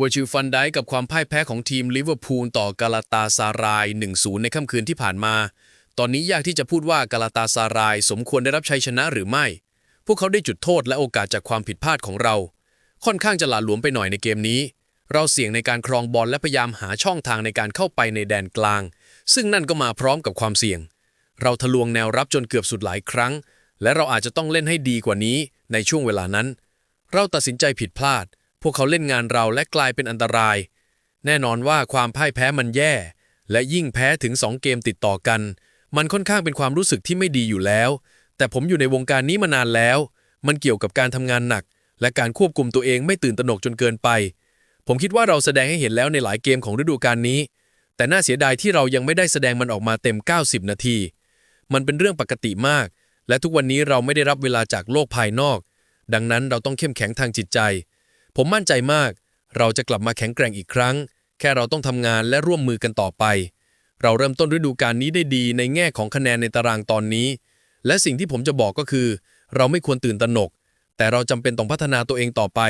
วอร์จิลฟันไดกับความพ่ายแพ้ของทีมลิเวอร์พูลต่อกาลาตาซาราย 1-0 ในค่ำคืนที่ผ่านมา ตอนนี้ยากที่จะพูดว่ากาลาตาซาราย สมควรได้รับชัยชนะหรือไม่ พวกเขาได้จุดโทษและโอกาสจากความผิดพลาดของเรา ค่อนข้างจะหลาหลวมไปหน่อยในเกมนี้ เราเสี่ยงในการครองบอลและพยายามหาช่องทางในการเข้าไปในแดนกลาง ซึ่งนั่นก็มาพร้อมกับความเสี่ยง เราทะลวงแนวรับจนเกือบสุดหลายครั้ง และเราอาจจะต้องเล่นให้ดีกว่านี้ในช่วงเวลานั้น เราตัดสินใจผิดพลาด พวกเขาเล่นงานเราและกลายเป็นอันตราย แน่นอนว่าความพ่ายแพ้มันแย่ และยิ่งแพ้ถึง2เกมติดต่อกัน มันค่อนข้างเป็นความรู้สึกที่ไม่ดีอยู่แล้ว แต่ผมอยู่ในวงการนี้มานานแล้ว มันเกี่ยวกับการทำงานหนัก และการควบคุมตัวเองไม่ตื่นตระหนกจนเกินไป ผมคิดว่าเราแสดงให้เห็นแล้วในหลายเกมของฤดูกาลนี้ แต่น่าเสียดายที่เรายังไม่ได้แสดงมันออกมาเต็ม 90 นาที มันเป็นเรื่องปกติมาก และทุกวันนี้เราไม่ได้รับเวลาจากโลกภายนอก ดังนั้นเราต้องเข้มแข็งทางจิตใจ ผมมั่นใจมาก เราจะกลับมาแข็งแกร่งอีกครั้ง แค่เราต้องทำงานและร่วมมือกันต่อไป เราเริ่มต้นฤดูกาลนี้ได้ดีในแง่ของคะแนนในตารางตอนนี้ และสิ่งที่ผมจะบอกก็คือ เราไม่ควรตื่นตระหนก แต่เราจำเป็นต้องพัฒนาตัวเองต่อไป